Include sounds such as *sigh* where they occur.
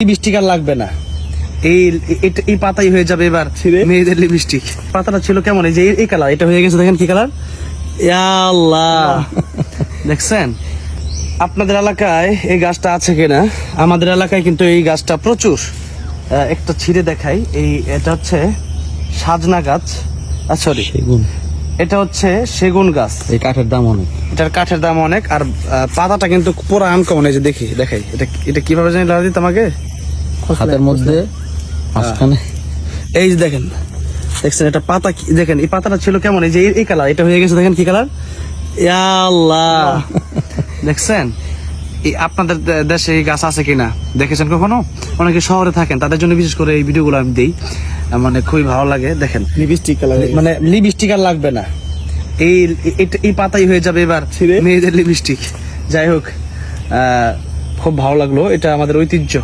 Lipstick আর লাগবে না। এই এই পাতাই হয়ে যাবে এবার মেয়েদের লিপস্টিক। পাতাটা ছিল কেমন? এই যে এই- কালার এটা হয়ে গেছে দেখেন কি কালার? আল্লাহ। *laughs* দেখছেন? আপনাদের এলাকায় এই গাছটা আছে কিনা? আমাদের এলাকায় কিন্তু এই গাছটা প্রচুর। একটা ছিঁড়ে দেখাই। এই এটা হচ্ছে সাজনা গাছ। সরি এটা হচ্ছে সেগুন গাছ। এই কাঠের দাম অনেক। এটার কাঠের দাম অনেক আর পাতাটা কিন্তু পুরো আনকমন এই যে দেখি দেখাই এটা এটা কীভাবে জানি লাগা দিত আমাকে হাতের মধ্যে মাঝখানে। এই যে দেখেন দেখছেন এটা পাতা কি- দেখেন এই পাতাটা ছিল কেমন? এই যে এই- কালার এটা হয়ে গেছে দেখেন কি কালার আল্লাহ। *laughs* দেখছেন? এই আপনাদের দেশে এই গাছ আছে কিনা? দেখেছেন কখনো? অনেকে শহরে থাকেন তাদের জন্য বিশেষ করে এই ভিডিওগুলো আমি দিই। মানে খুবই ভালো লাগে দেখেন। লিপস্টিক মানে লিপস্টিক আর লাগবে না। এই এটা- এই পাতাই হয়ে যাবে এবার মেয়েদের লিপস্টিক। যাই হোক খুব ভালো লাগল এটা আমাদের ঐতিহ্য।